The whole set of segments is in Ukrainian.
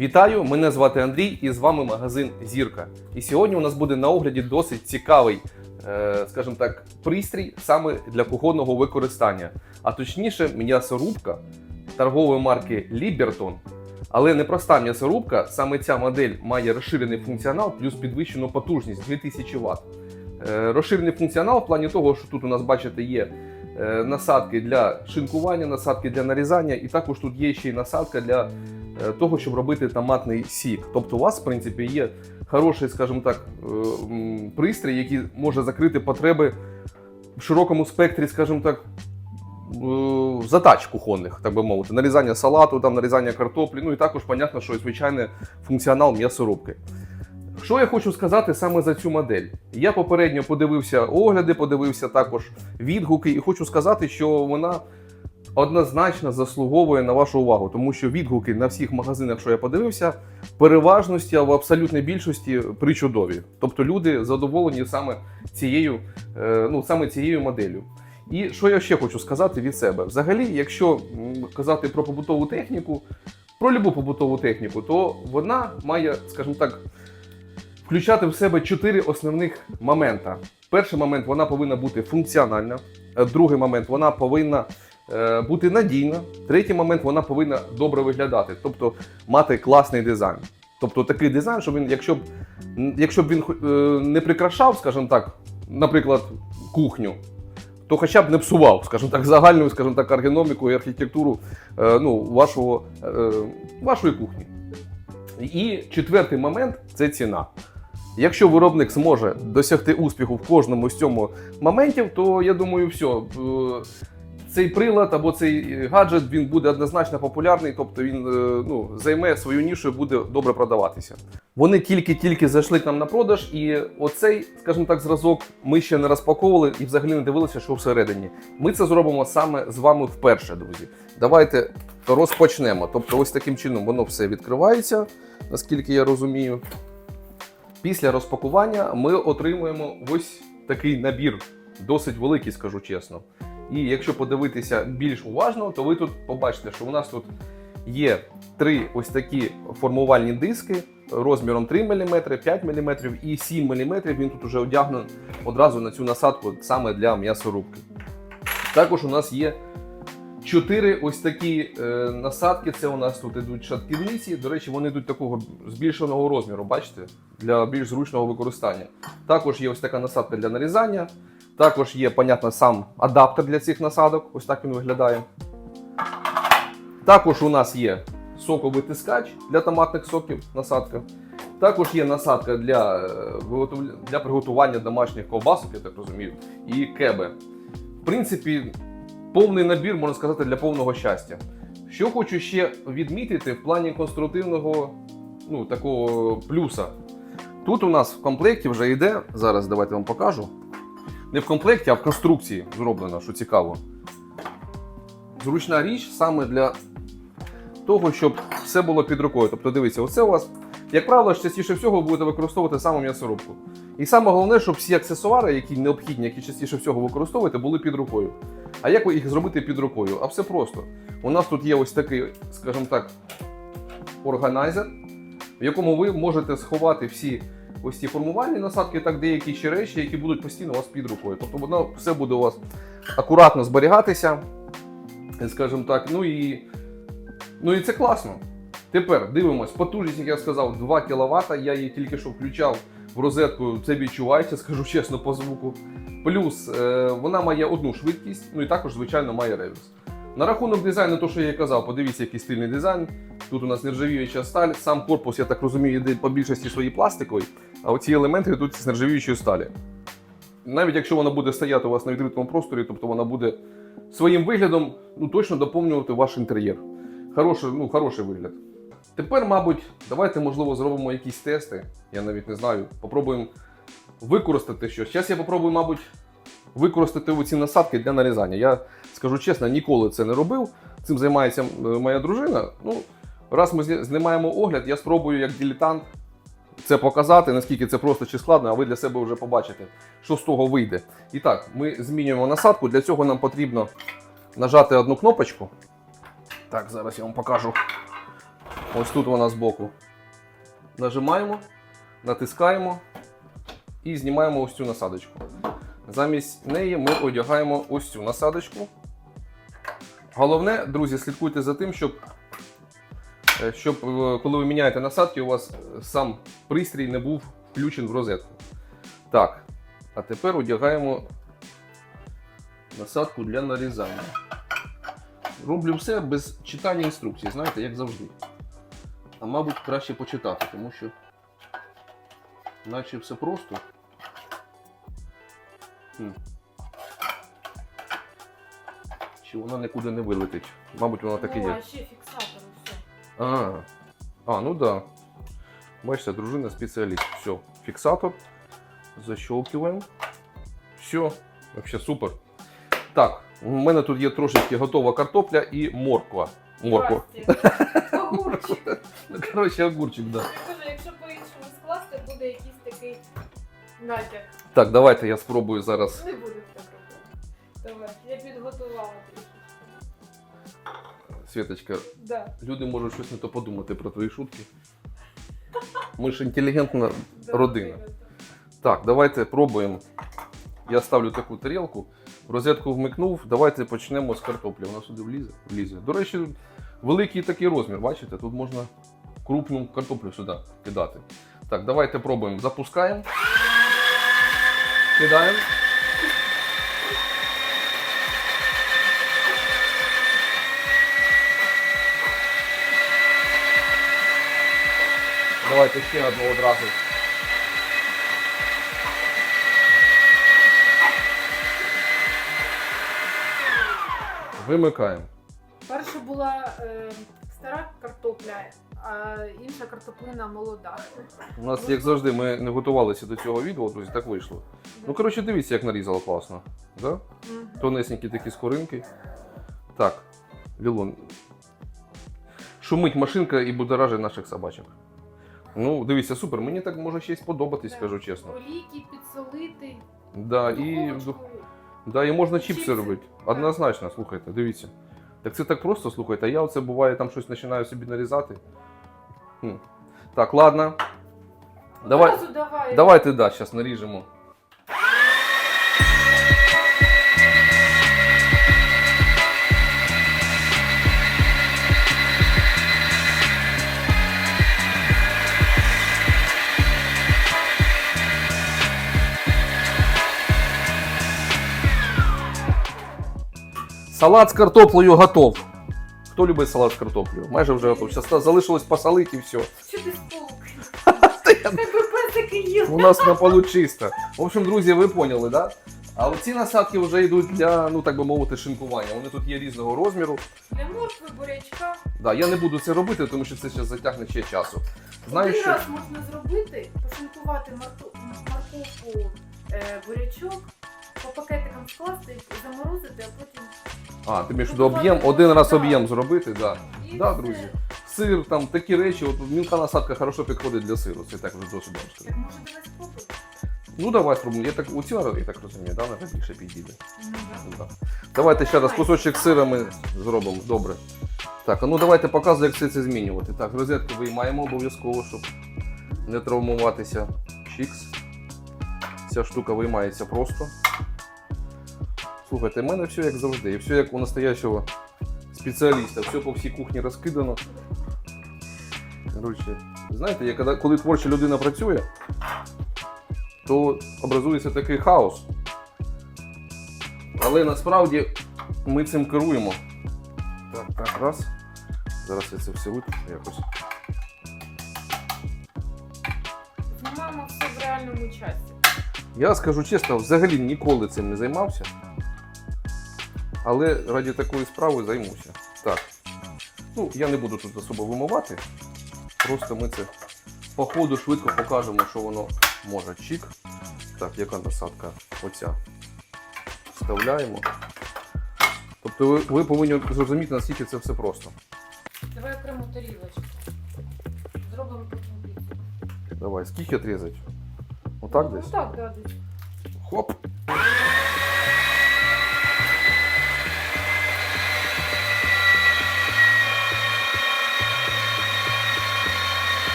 Вітаю! Мене звати Андрій і з вами магазин Зірка. І сьогодні у нас буде на огляді досить цікавий, е, скажімо так, пристрій саме для кухонного використання. А точніше, м'ясорубка торгової марки Liberton. Але не проста м'ясорубка, саме ця модель має розширений функціонал плюс підвищену потужність 2000 Вт. Е, Розширений функціонал в плані того, що тут у нас, бачите, є насадки для шинкування, насадки для нарізання, і також тут є ще й насадка для е, того, щоб робити томатний сік. Тобто у вас, в принципі, є хороший, скажімо так, е, пристрій, який може закрити потреби в широкому спектрі, скажімо так, е, задач кухонних, так би мовити, нарізання салату, там, нарізання картоплі, ну і також, понятно, що і звичайний функціонал м'ясорубки. Що я хочу сказати саме за цю модель? Я попередньо подивився огляди, подивився також відгуки, і хочу сказати, що вона однозначно заслуговує на вашу увагу, тому що відгуки на всіх магазинах, що я подивився, переважності в абсолютній більшості причудові. Тобто люди задоволені саме цією, е, ну, саме цією моделлю. І що я ще хочу сказати від себе? Взагалі, якщо казати про побутову техніку, про любу побутову техніку, то вона має, скажімо так, включати в себе чотири основних момента. Перший момент вона повинна бути функціональна. Е, Другий момент вона повинна е, бути надійна. Третій момент вона повинна добре виглядати, тобто мати класний дизайн. Тобто такий дизайн, що він, якщо б, якщо б він е, не прикрашав, скажімо так, наприклад, кухню, то хоча б не псував, скажімо так, загальну, скажімо так, ергономіку і архітектуру ну, вашого, вашої кухні. І четвертий момент це ціна. Якщо виробник зможе досягти успіху в кожному з цьому моментів, то я думаю, все. е, Цей прилад або цей гаджет він буде однозначно популярний, тобто він е, ну, займе свою нішу і буде добре продаватися. Вони тільки-тільки зайшли к нам на продаж, і оцей, скажімо так, зразок ми ще не розпаковували і взагалі не дивилися, що всередині. Ми це зробимо саме з вами вперше, друзі. Давайте розпочнемо. Тобто, ось таким чином воно все відкривається, наскільки я розумію. Після розпакування ми отримуємо ось такий набір, досить великий, скажу чесно. І якщо подивитися більш уважно, то ви тут побачите, що у нас тут є три ось такі формувальні диски розміром 3 мм, 5 мм і 7 мм. Він тут вже одягнений одразу на цю насадку саме для м'ясорубки. Також у нас є чотири ось такі е, насадки. Це у нас тут ідуть шатківниці. До речі, вони йдуть такого збільшеного розміру, бачите, для більш зручного використання. Також є ось така насадка для нарізання. Також є, понятно, сам адаптер для цих насадок. Ось так він виглядає. Також у нас є соковитискач для томатних соків, насадка. Також є насадка для, е, для приготування домашніх ковбасок, я так розумію, і кеби. В принципі, повний набір, можна сказати, для повного щастя. Що хочу ще відмітити в плані конструктивного ну, такого плюса. Тут у нас в комплекті вже йде, зараз давайте вам покажу. Не в комплекті, а в конструкції зроблено, що цікаво. Зручна річ саме для того, щоб все було під рукою. Тобто, дивіться, оце у вас, як правило, частіше всього ви будете використовувати саме м'ясорубку. І саме головне, щоб всі аксесуари, які необхідні, які частіше всього використовуєте, були під рукою. А як ви їх зробити під рукою? А все просто. У нас тут є ось такий, скажімо так, органайзер, в якому ви можете сховати всі ось ці формувальні насадки, так деякі ще речі, які будуть постійно у вас під рукою. Тобто воно все буде у вас акуратно зберігатися, скажімо так, ну і, ну і це класно. Тепер дивимось, потужність, як я сказав, 2 кВт. Я її тільки що включав в розетку, це відчувається, скажу чесно, по звуку. Плюс е, вона має одну швидкість, ну і також, звичайно, має реверс. На рахунок дизайну, то що я і казав, подивіться, який стильний дизайн. Тут у нас нержавіюча сталь. Сам корпус, я так розумію, йде по більшості своїй пластиковий, а оці елементи йдуть з нержавіючої сталі. Навіть якщо вона буде стояти у вас на відкритому просторі, тобто вона буде своїм виглядом ну, точно доповнювати ваш інтер'єр. Хороший, ну, хороший вигляд. Тепер, мабуть, давайте, можливо, зробимо якісь тести. Я навіть не знаю. Попробуємо використати щось. Зараз я попробую, мабуть, використати оці насадки для нарізання. Я скажу чесно, ніколи це не робив. Цим займається е, моя дружина. Ну, раз ми знімаємо огляд, я спробую як дилетант це показати, наскільки це просто чи складно, а ви для себе вже побачите, що з того вийде. І так, ми змінюємо насадку. Для цього нам потрібно нажати одну кнопочку. Так, зараз я вам покажу. Ось тут вона збоку. Нажимаємо, натискаємо і знімаємо ось цю насадочку. Замість неї ми одягаємо ось цю насадочку. Головне, друзі, слідкуйте за тим, щоб, е, щоб е, коли ви міняєте насадки, у вас сам пристрій не був включен в розетку. Так, а тепер одягаємо насадку для нарізання. Роблю все без читання інструкцій, знаєте, як завжди. А мабуть, краще почитати, тому що наче все просто. Хм. Чи вона нікуди не вилетить? Мабуть, вона так і є. а ще фіксатор усе. А, а, ну да. Бачите, дружина спеціаліст. Все, фіксатор. Защелкиваємо. Все, вообще супер. Так, у мене тут є трошечки готова картопля і морква. Морква. Огурчик. Ну, коротше, огурчик, да. Я кажу, якщо по-іншому скласти, буде якийсь такий натяк. Так, давайте я спробую зараз. Не будемо так робити. Давай, я підготувала трішки. Світочка, Да, люди можуть щось не то подумати про твої шутки. Ми ж інтелігентна родина. Так, давайте пробуємо. Я ставлю таку тарілку, розетку вмикнув. Давайте почнемо з картоплі. Вона сюди влізе. влізе. До речі, великий такий розмір, бачите? Тут можна крупну картоплю сюди кидати. Так, давайте пробуємо. Запускаємо. Кидаємо. Давайте ще одну одразу. Вимикаємо. Перша була е, стара картопля, а інша картоплина молода. У нас, як завжди, ми не готувалися до цього відео, друзі, так вийшло. Ну, коротше, дивіться, як нарізала класно. Да? Тонесенькі такі скоринки. Так, Лілон. Шумить машинка і будоражить наших собачок. Ну, дивіться, супер. Мені так може ще й сподобатись, скажу чесно. Олійки підсолити, Да, і. Да, і можна чіпси Чіпси. робити. Однозначно, слухайте, дивіться. Так це так просто, слухайте, а я оце буває там щось починаю собі нарізати. Хм. Так, ладно. Давай, Одразу давай. давайте, да, зараз наріжемо. Салат з картоплею готов. Хто любить салат з картоплею? Майже вже готов. Зараз залишилось посолити і все. Що ти. У нас на полу чисто. В общем, друзі, ви поняли, да? А оці насадки вже йдуть для, ну так би мовити, шинкування. Вони тут є різного розміру. Для моркви, бурячка. Да, я не буду це робити, тому що це ще затягне ще часу. Знаю, Один що раз можна зробити, пошинкувати морковку, е, бурячок, по пакетикам скласти, заморозити, а потім. а, ти маєш до об'єм, один раз об'єм зробити, да. І Да, все. друзі. Сир, там такі речі, от мілка насадка хорошо підходить для сиру. Це так вже досить добре. Так може давай спробуємо? Ну давай спробуємо. Я так у цю, я так розумію, да, на більше підійде. Ну, да. Да. Давайте ще раз кусочок сира ми зробимо. Добре. Так, а ну давайте показую, як все це змінювати. Так, розетку виймаємо обов'язково, щоб не травмуватися. Чікс. Ця штука виймається просто. Слухайте, в мене все як завжди. І все як у настоящого спеціаліста. Все по всій кухні розкидано. Коротше, знаєте, я, коли, коли творча людина працює, то образується такий хаос. Але насправді ми цим керуємо. Так, так, раз. Зараз я це все витру якось. Знімаємо все в реальному часі. Я скажу чесно, взагалі ніколи цим не займався. Але раді такої справи займуся. Так. Ну, я не буду тут особо вимивати. Просто ми це по ходу швидко покажемо, що воно може. Чік. Так, яка насадка? Оця. Вставляємо. Тобто ви, ви повинні зрозуміти, наскільки це все просто. Давай окрему тарілочку. Зробимо потім піцу. Давай, скільки отрізати? Отак десь? Ну так, да, десь. Хоп.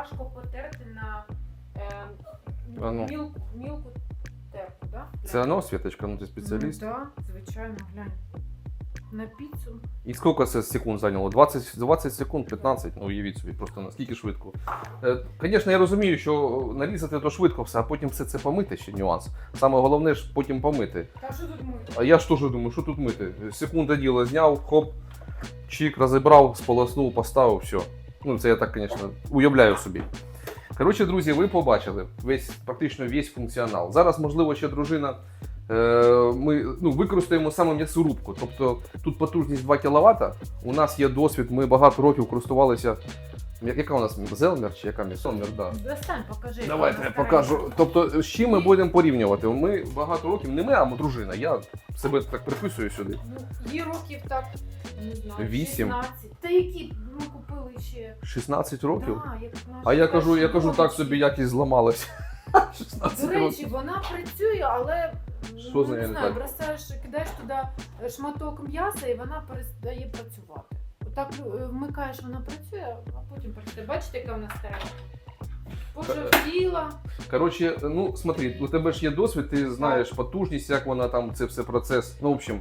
Важко потерти на е, А ну. мілку, мілку терку, да? Це оно, Світочка, ну ти спеціаліст. Так, да, звичайно, глянь. На піцу. І скільки це секунд зайняло? 20, 20 секунд, 15? Ну, уявіть собі, просто наскільки швидко. Е, Звісно, я розумію, що нарізати то швидко все, а потім все це помити ще нюанс. Саме головне ж потім помити. Та що тут мити? А я ж теж думаю, що тут мити? Секунда діла зняв, хоп, чик, розібрав, сполоснув, поставив, все. Ну, це я так, звісно, уявляю собі. Коротше, друзі, ви побачили весь, практично весь функціонал. Зараз, можливо, ще дружина. е, Ми ну, використаємо саме м'ясорубку. Тобто тут потужність 2 кВт. У нас є досвід, ми багато років користувалися. Я- Яка у нас Зелмер чи яка Сомер, да. Достань, покажи. Давайте я покажу. Тобто, з чим ми будемо порівнювати? Ми багато років, не ми, а дружина. Я себе так приписую сюди. Ну, їй років так, не знаю, Вісім. 16. Та які ми купили ще. 16 років. Да, як наш А я кажу, я перший кажу, так собі якість зламалась. 16 До років. речі, вона працює, але Що ну, з нею не не знаю, так? бросаєш, кидаєш туди шматок м'яса і вона перестає працювати. Отак е, вмикаєш, вона працює, а потім працює. Бачите, яка вона стара? Пожовтіла. Коротше, ну смотри, у тебе ж є досвід, ти знаєш потужність, як вона там, це все процес. Ну, в общем,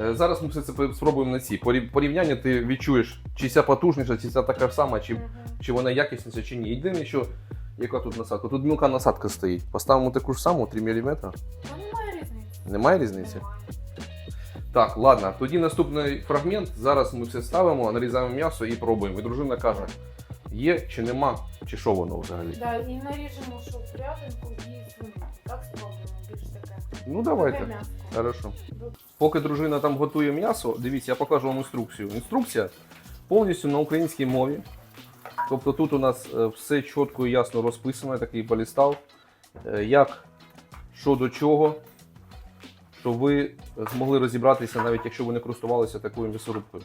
е, зараз ми все це спробуємо на цій. Порівняння ти відчуєш, чи ця потужніша, чи ця така ж сама, чи, чи вона якісніша, чи ні. Єдине, що яка тут насадка? Тут мілка насадка стоїть. Поставимо таку ж саму 3 мм. Та немає різниці. Немає різниці? Немає. Так, ладно, тоді наступний фрагмент. Зараз ми все ставимо, нарізаємо м'ясо і пробуємо. І дружина каже, є чи нема, чи що воно взагалі. Да, і наріжемо, що прядинку і свинину. Так спробуємо більш таке. Ну давайте. Таке м'ясо. Хорошо. Поки дружина там готує м'ясо, дивіться, я покажу вам інструкцію. Інструкція повністю на українській мові. Тобто тут у нас е, все чітко і ясно розписано, я такий полістав. Е, Як, що до чого, щоб ви змогли розібратися, навіть якщо ви не користувалися такою м'ясорубкою.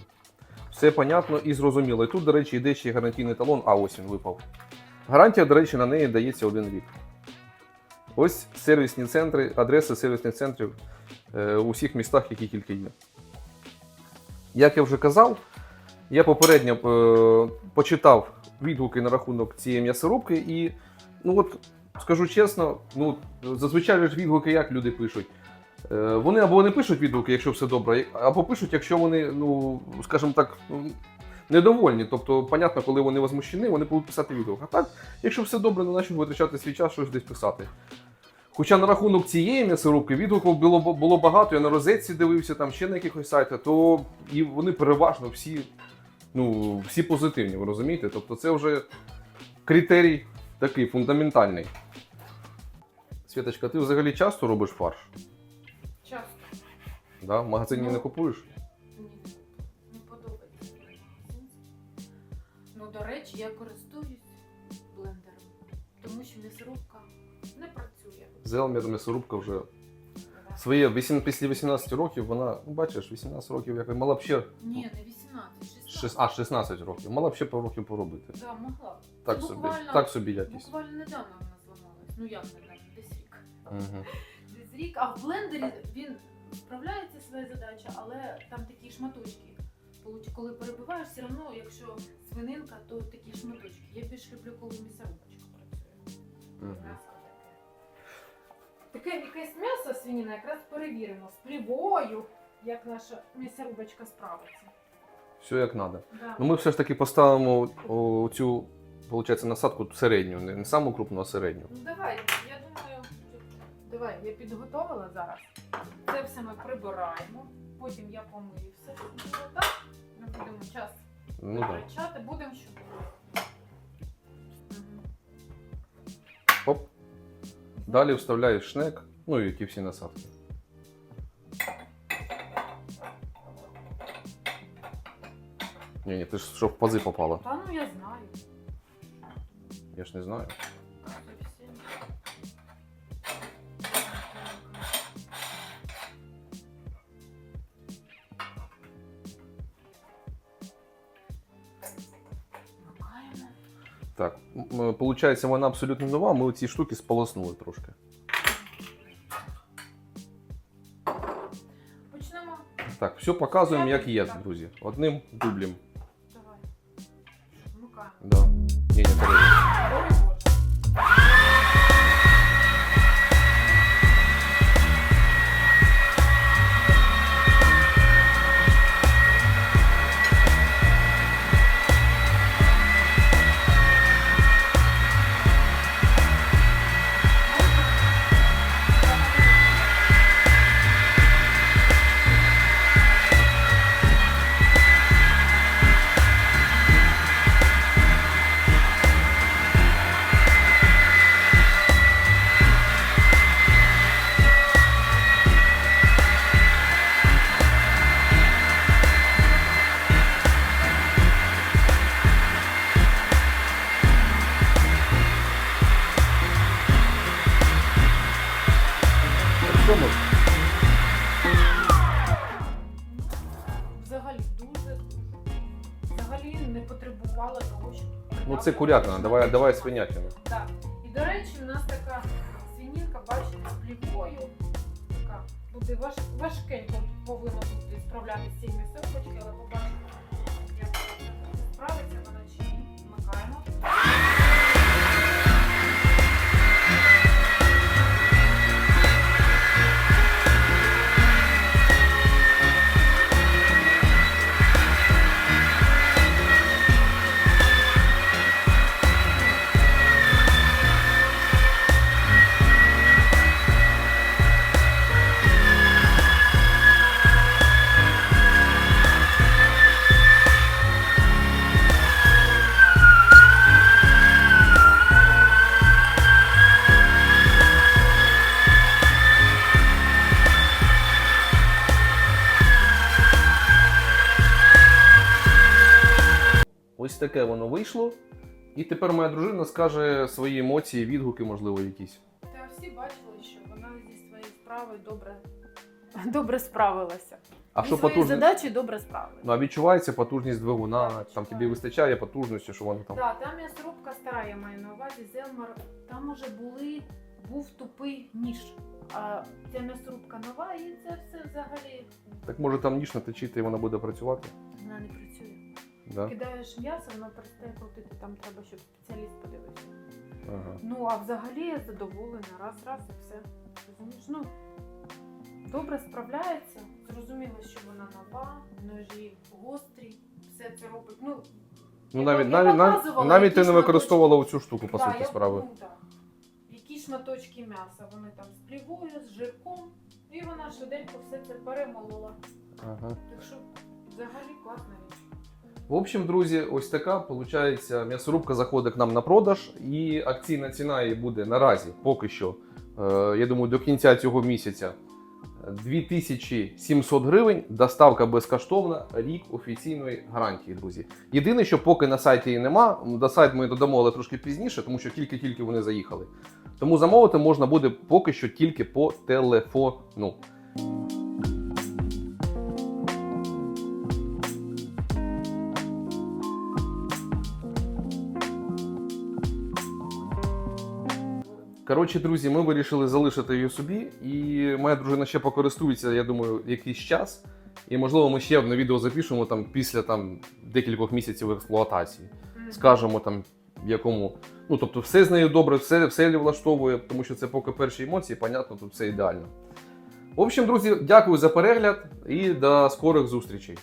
Все понятно і зрозуміло. І тут, до речі, йде ще гарантійний талон, а ось він випав. Гарантія, до речі, на неї дається один рік. Ось сервісні центри, адреси сервісних центрів е, у всіх містах, які тільки є. Як я вже казав, я попередньо е, почитав відгуки на рахунок цієї м'ясорубки, і ну от скажу чесно, ну зазвичай відгуки як люди пишуть. Е, вони або не пишуть відгуки, якщо все добре, або пишуть, якщо вони, ну скажімо так, ну, недовольні. Тобто, понятно, коли вони возмущені, вони будуть писати відгук. А так, якщо все добре, ну нащо витрачати свій час щось десь писати. Хоча на рахунок цієї м'ясорубки відгуків було, було багато, я на розетці дивився, там ще на якихось сайтах, то і вони переважно всі, ну, всі позитивні, ви розумієте? Тобто це вже критерій такий фундаментальний. Світочка, ти взагалі часто робиш фарш? Да? В магазині Ну. не купуєш? Ні, не подобається. Ну, до речі, я користуюсь блендером, тому що м'ясорубка не працює. Зелмір м'ясорубка вже своє вісім- після 18 років, вона, ну бачиш, 18 років як мала б ще. Ні, не 18, 16. шес- А, 16 років. Мала б ще пару років поробити. Да, могла. Так Це собі, буквально- так собі якість. Буквально недавно вона зламалась. Ну як недавно, десь рік. Угу. Десь рік, а в блендері він справляється своя задача, але там такі шматочки. Коли перебиваєш, все одно, якщо свининка, то такі шматочки. Я більш люблю, коли м'ясорубочка працює. М'ясо таке. Таке якесь м'ясо свинина якраз перевіримо з плівою, як наша м'ясорубочка справиться. Все як треба. Да. Ну ми все ж таки поставимо цю, виходить, насадку середню, не, саму крупну, а середню. Ну давай, давай, я підготовила зараз. Це все ми прибираємо. Потім я помию все. Так, не будемо час Ну витрачати, будемо що. Оп. Далі вставляєш шнек, ну і ті всі насадки. Ні, ні, ти ж щоб в пази попала. Та ну я знаю. Я ж не знаю. Так, виходить, вона абсолютно нова, ми ці штуки сполоснули трошки. Почнемо. Так, все показуємо, як є, друзі. Одним дублем. Давай. Вмикаємо. Да. Ні, не перейде. Дуже взагалі не потребувала того, щоб Ну це курятина, давай, давай свинятину. Так. І до речі, у нас така свинінка, бачите, з плівкою. Така буде важ, важкенько повинна бути справляти ці цієї але побачимо, як справиться вона чи ні. Вмикаємо. Таке воно вийшло. І тепер моя дружина скаже свої емоції, відгуки, можливо, якісь. Та всі бачили, що вона зі своєю справою добре, добре справилася. А що своєю потужність? задачею добре справилася. Ну, а відчувається потужність двигуна, Так, там тобі вистачає потужності, що воно там. Так, там м'ясорубка стара, я маю на увазі, Зелмар, там уже були, був тупий ніж. А ця м'ясорубка нова, і це все взагалі Так може там ніж наточити і вона буде працювати? вона не працює. Да? Кидаєш м'ясо, воно перестає крутити, там треба, щоб спеціаліст подивився. Ага. Ну, а взагалі я задоволена, раз, раз і все. Розумієш? Ну, добре справляється. Зрозуміло, що вона нова, ножі гострі, все це робить. Ну, Ну Я навіть навіть, навіть, показувала, навіть які ти не шматочки. використовувала оцю штуку, по Да, суті, я- справи. ну, да. Які шматочки м'яса, вони там з плівою, з жирком, і вона швиденько все це перемолола. Ага. Так що взагалі класна річ. В общем, друзі, ось така виходить, м'ясорубка заходить к нам на продаж, і акційна ціна її буде наразі поки що. е, Я думаю, до кінця цього місяця 2700 гривень. Доставка безкоштовна, рік офіційної гарантії, друзі. Єдине, що поки на сайті її нема, до сайт ми додамо, але трошки пізніше, тому що тільки-тільки вони заїхали. Тому замовити можна буде поки що тільки по телефону. Коротше, друзі, ми вирішили залишити її собі, і моя дружина ще покористується, я думаю, якийсь час. І можливо, ми ще одне відео запишемо там після там декількох місяців експлуатації. Скажемо там, в якому. Ну тобто, все з нею добре, все, все влаштовує, тому що це поки перші емоції, понятно, тут все ідеально. В общем, друзі, дякую за перегляд і до скорих зустрічей.